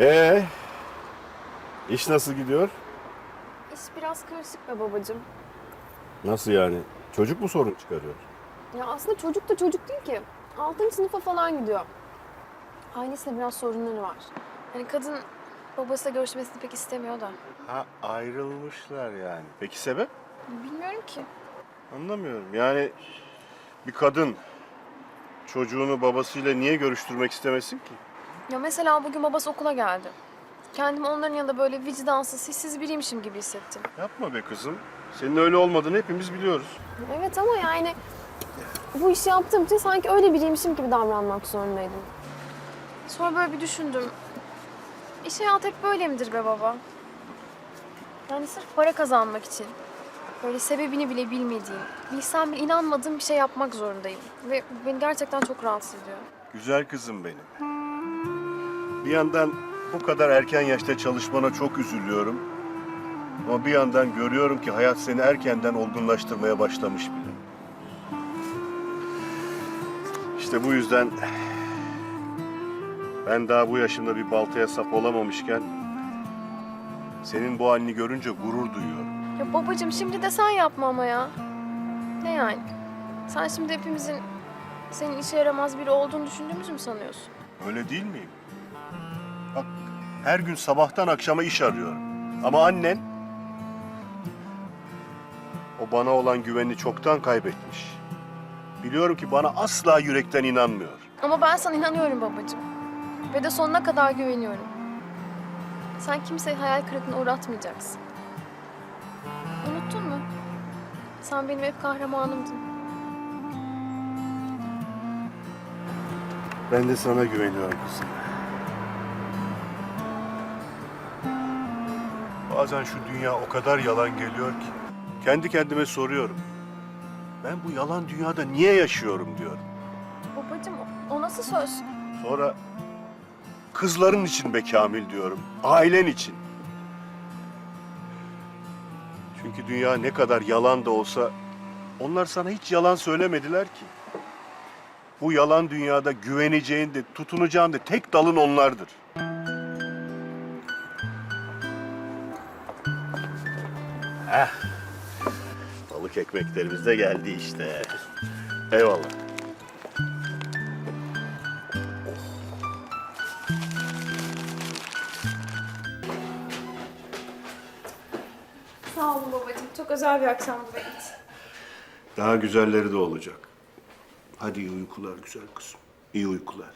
Ee, iş nasıl gidiyor? İş biraz karışık be babacığım. Nasıl yani? Çocuk mu sorun çıkarıyor? Ya aslında çocuk da çocuk değil ki. Altıncı sınıfa falan gidiyor. Ailesiyle biraz sorunları var. Hani kadın babasıyla görüşmesini pek istemiyor da. Ha ayrılmışlar yani. Peki sebep? Bilmiyorum ki. Anlamıyorum. Yani bir kadın çocuğunu babasıyla niye görüştürmek istemesin ki? Ya mesela bugün babası okula geldi. Kendimi onların yanında böyle vicdansız, hissiz biriymişim gibi hissettim. Yapma be kızım. Senin öyle olmadığını hepimiz biliyoruz. Evet ama yani bu işi yaptığım için sanki öyle biriymişim gibi davranmak zorundaydım. Sonra böyle bir düşündüm. İş hayatı hep böyle midir be baba? Yani sırf para kazanmak için. Böyle sebebini bile bilmediğim, bilsem bile inanmadığım bir şey yapmak zorundayım. Ve bu beni gerçekten çok rahatsız ediyor. Güzel kızım benim. Bir yandan bu kadar erken yaşta çalışmana çok üzülüyorum. Ama bir yandan görüyorum ki hayat seni erkenden olgunlaştırmaya başlamış bile. İşte bu yüzden ben daha bu yaşımda bir baltaya sap olamamışken senin bu halini görünce gurur duyuyorum. Ya babacığım şimdi de sen yapma ama ya. Ne yani? Sen şimdi hepimizin senin işe yaramaz biri olduğunu düşündüğümüzü mü sanıyorsun? Öyle değil miyim? Her gün sabahtan akşama iş arıyorum. Ama annen o bana olan güvenini çoktan kaybetmiş. Biliyorum ki bana asla yürekten inanmıyor. Ama ben sana inanıyorum babacığım. Ve de sonuna kadar güveniyorum. Sen kimseyi hayal kırıklığına uğratmayacaksın. Unuttun mu? Sen benim hep kahramanımdın. Ben de sana güveniyorum kızım. Bazen şu dünya o kadar yalan geliyor ki. Kendi kendime soruyorum. Ben bu yalan dünyada niye yaşıyorum diyorum. Babacığım o, o nasıl söz? Sonra kızların için be Kamil diyorum. Ailen için. Çünkü dünya ne kadar yalan da olsa onlar sana hiç yalan söylemediler ki. Bu yalan dünyada güveneceğin de tutunacağın da tek dalın onlardır. Heh. Balık ekmeklerimiz de geldi işte. Eyvallah. Sağ olun babacığım. Çok özel bir akşamdı benim için. Daha güzelleri de olacak. Hadi iyi uykular güzel kızım. İyi uykular.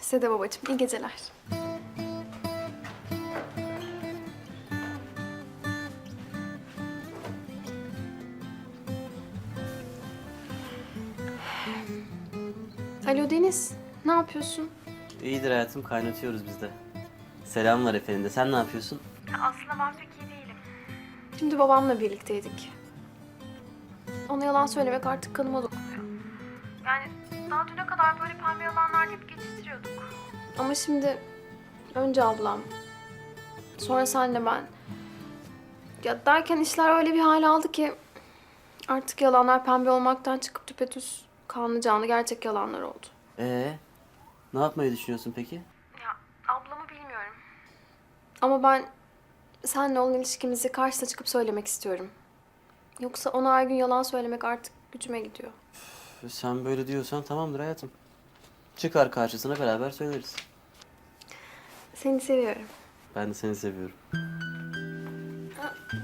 Size de babacığım. İyi geceler. Alo Deniz. Ne yapıyorsun? İyidir hayatım kaynatıyoruz biz de. Selamlar efendim de sen ne yapıyorsun? Aslında ben pek iyi değilim. Şimdi babamla birlikteydik. Ona yalan söylemek artık kanıma dokunuyor. Yani daha düne kadar böyle pembe yalanlar hep geçiştiriyorduk. Ama şimdi önce ablam, sonra senle ben. Ya derken işler öyle bir hal aldı ki artık yalanlar pembe olmaktan çıkıp düpedüz kanlı canlı gerçek yalanlar oldu. Ee, ne yapmayı düşünüyorsun peki? Ya ablamı bilmiyorum. Ama ben senle olan ilişkimizi karşısına çıkıp söylemek istiyorum. Yoksa ona her gün yalan söylemek artık gücüme gidiyor. Sen böyle diyorsan tamamdır hayatım. Çıkar karşısına beraber söyleriz. Seni seviyorum. Ben de seni seviyorum.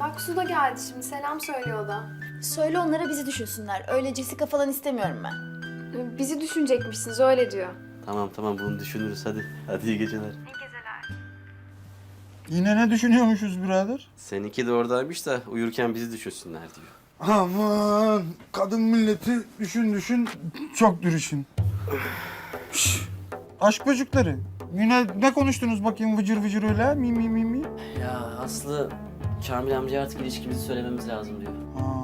bak Su da geldi şimdi. Selam söylüyor o da. Söyle onlara bizi düşünsünler. Öyle Jessica falan istemiyorum ben. Bizi düşünecekmişsiniz öyle diyor. Tamam tamam bunu düşünürüz hadi. Hadi iyi geceler. Yine ne düşünüyormuşuz birader? Seninki de oradaymış da uyurken bizi düşünsünler diyor. Aman kadın milleti düşün düşün çok düşün. Şş, Aşk böcekleri. Yine ne konuştunuz bakayım vıcır vıcır öyle mi mi mi mi? Ya Aslı Kamil amca artık ilişkimizi söylememiz lazım diyor. Ha,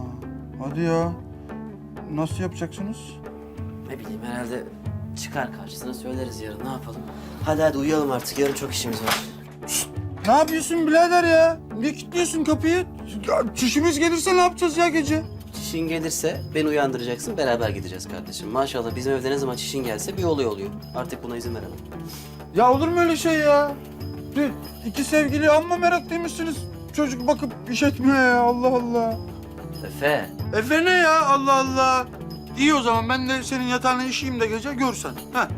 hadi ya. Nasıl yapacaksınız? Ne bileyim herhalde çıkar karşısına söyleriz yarın ne yapalım. Hadi hadi uyuyalım artık yarın çok işimiz var. Ne yapıyorsun birader ya? Niye kilitliyorsun kapıyı? Ya, çişimiz gelirse ne yapacağız ya gece? Çişin gelirse beni uyandıracaksın beraber gideceğiz kardeşim. Maşallah bizim evde ne zaman çişin gelse bir olay oluyor. Artık buna izin veremem. Ya olur mu öyle şey ya? de iki sevgili amma meraklıymışsınız. Çocuk bakıp iş etmiyor ya Allah Allah. Efe. Efe ne ya Allah Allah. İyi o zaman ben de senin yatağına işeyim de gece görsen. Ha.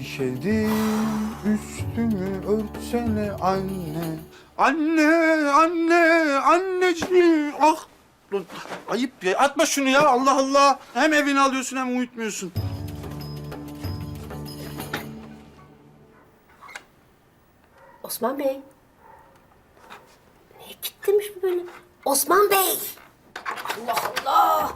İşedim üstümü örtsene anne. Anne, anne, anneciğim. Ah. Lan, Ayıp ya. Atma şunu ya Allah Allah. Hem evini alıyorsun hem uyutmuyorsun. Osman Bey. Ne kilitlemiş bu böyle? Osman Bey. Allah Allah.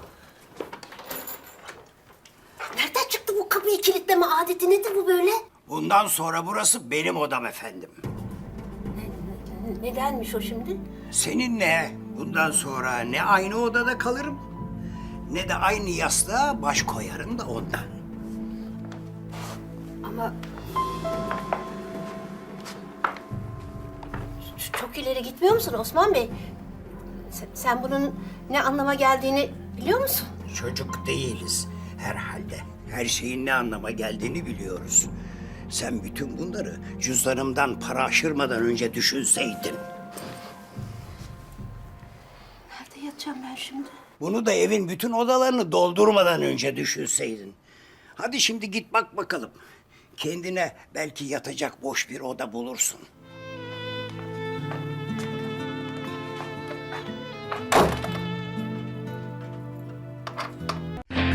Nereden çıktı bu kapıyı kilitleme adeti? Nedir bu böyle? Bundan sonra burası benim odam efendim. Nedenmiş o şimdi? Seninle bundan sonra ne aynı odada kalırım ne de aynı yastığa baş koyarım da ondan. Ama... Ç- Çok ileri gitmiyor musun Osman Bey? Sen, sen bunun ne anlama geldiğini biliyor musun? Çocuk değiliz herhalde. Her şeyin ne anlama geldiğini biliyoruz. Sen bütün bunları cüzdanımdan para aşırmadan önce düşünseydin. Nerede yatacağım ben şimdi? Bunu da evin bütün odalarını doldurmadan önce düşünseydin. Hadi şimdi git bak bakalım. Kendine belki yatacak boş bir oda bulursun.